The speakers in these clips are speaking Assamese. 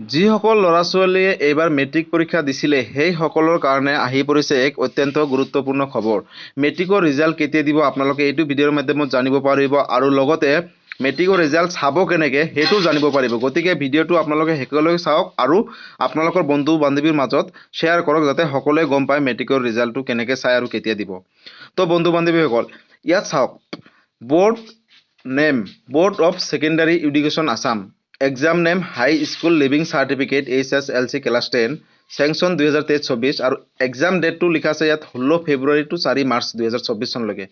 যিসকল ল'ৰা ছোৱালীয়ে এইবাৰ মেট্ৰিক পৰীক্ষা দিছিলে সেইসকলৰ কাৰণে আহি পৰিছে এক অত্যন্ত গুৰুত্বপূৰ্ণ খবৰ। মেট্ৰিকৰ ৰিজাল্ট কেতিয়া দিব আপোনালোকে এইটো ভিডিঅ'ৰ মাধ্যমত জানিব পাৰিব আৰু লগতে মেট্ৰিকৰ ৰিজাল্ট চাব কেনেকৈ সেইটোও জানিব পাৰিব। গতিকে ভিডিঅ'টো আপোনালোকে শেষলৈকে চাওক আৰু আপোনালোকৰ বন্ধু বান্ধৱীৰ মাজত শ্বেয়াৰ কৰক যাতে সকলোৱে গম পায় মেট্ৰিকৰ ৰিজাল্টটো কেনেকৈ চায় আৰু কেতিয়া দিব। তো বন্ধু বান্ধৱীসকল ইয়াত চাওক board name board of secondary education Assam. Exam name high school leaving certificate H S L C class ten session দুহেজাৰ তেইছ চৌবিছ আৰু এক্সাম ডেটটো লিখা আছে ইয়াত ষোল্ল ফেব্ৰুৱাৰী টু চাৰি মাৰ্চ দুহেজাৰ চৌবিছ চনলৈকে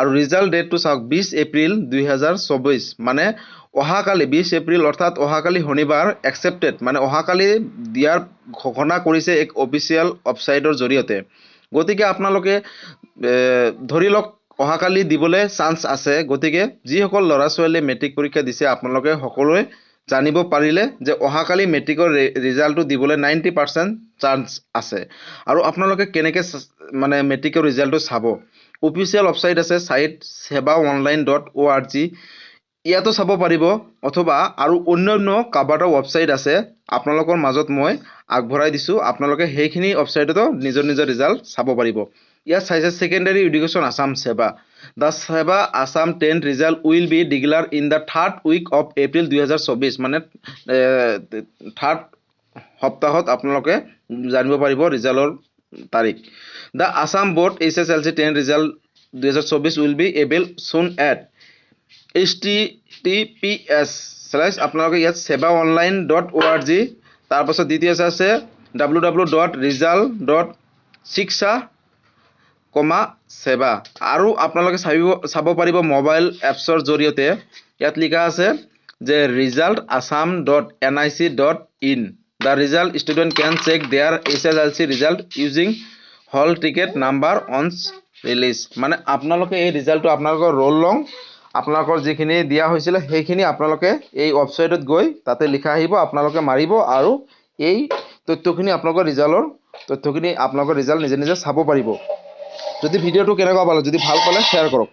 আৰু ৰিজাল্ট ডেটটো চাওক বিছ এপ্ৰিল দুহেজাৰ চৌবিছ মানে অহাকালি বিছ এপ্ৰিল অৰ্থাৎ অহাকালি শনিবাৰ একচেপ্টেড মানে অহাকালি দিয়াৰ ঘোষণা কৰিছে এক অফিচিয়েল ৱেবছাইটৰ জৰিয়তে। গতিকে আপোনালোকে ধৰি লওক অহাকালি দিবলৈ চান্স আছে। গতিকে যিসকল ল'ৰা ছোৱালীয়ে মেট্ৰিক পৰীক্ষা দিছে আপোনালোকে সকলোৱে জানিব পাৰিলে যে অহাকালি মেট্ৰিকৰ ৰিজাল্টটো দিবলৈ নাইণ্টি পাৰ্চেণ্ট চান্স আছে। আৰু আপোনালোকে কেনেকৈ মানে মেট্ৰিকৰ ৰিজাল্টটো চাব? অফিচিয়েল ৱেবছাইট আছে site SEBA online dot O' R G. ইয়াতো চাব পাৰিব। অথবা আৰু অন্যান্য কেইবাটাও ৱেবছাইট আছে। আপোনালোকৰ মাজত মই আগবঢ়াই দিছোঁ। আপোনালোকে সেইখিনি ৱেবছাইটতো নিজৰ নিজৰ ৰিজাল্ট চাব পাৰিব। ইয়াত চাইছে secondary education Assam SEBA the SEBA Assam tenth result will be declare in the third week of April দুহেজাৰ চৌবিছ। মানে থাৰ্ড সপ্তাহত আপোনালোকে জানিব পাৰিব ৰিজাল্টৰ তাৰিখ। The Assam board H S L C ten result দুহেজাৰ চৌবিছ will be avail soon at H T T P S slash আপোনালোকে ইয়াত SEBA online dot O' R G তাৰপাছত দ্বিতীয় আছে W W dot result dot shiksha com SEBA আৰু আপোনালোকে চাবিব চাব পাৰিব মোবাইল এপছৰ জৰিয়তে। ইয়াত লিখা আছে যে result Assam dot N I C dot in the result student can check their H S L C result using hall ticket number once release মানে আপোনালোকে এই ৰিজাল্টটো আপোনালোকৰ ৰোল লং আপোনালোকৰ যিখিনি দিয়া হৈছিলে সেইখিনি আপোনালোকে এই ৱেবছাইটত গৈ তাতে লিখা আহিব, আপোনালোকে মাৰিব আৰু এই তথ্যখিনি আপোনালোকৰ ৰিজাল্টৰ তথ্যখিনি আপোনালোকৰ ৰিজাল্ট নিজে নিজে চাব পাৰিব। যদি ভিডিঅ'টো কেনেকুৱা পালে যদি ভাল পালে শ্বেয়াৰ কৰক।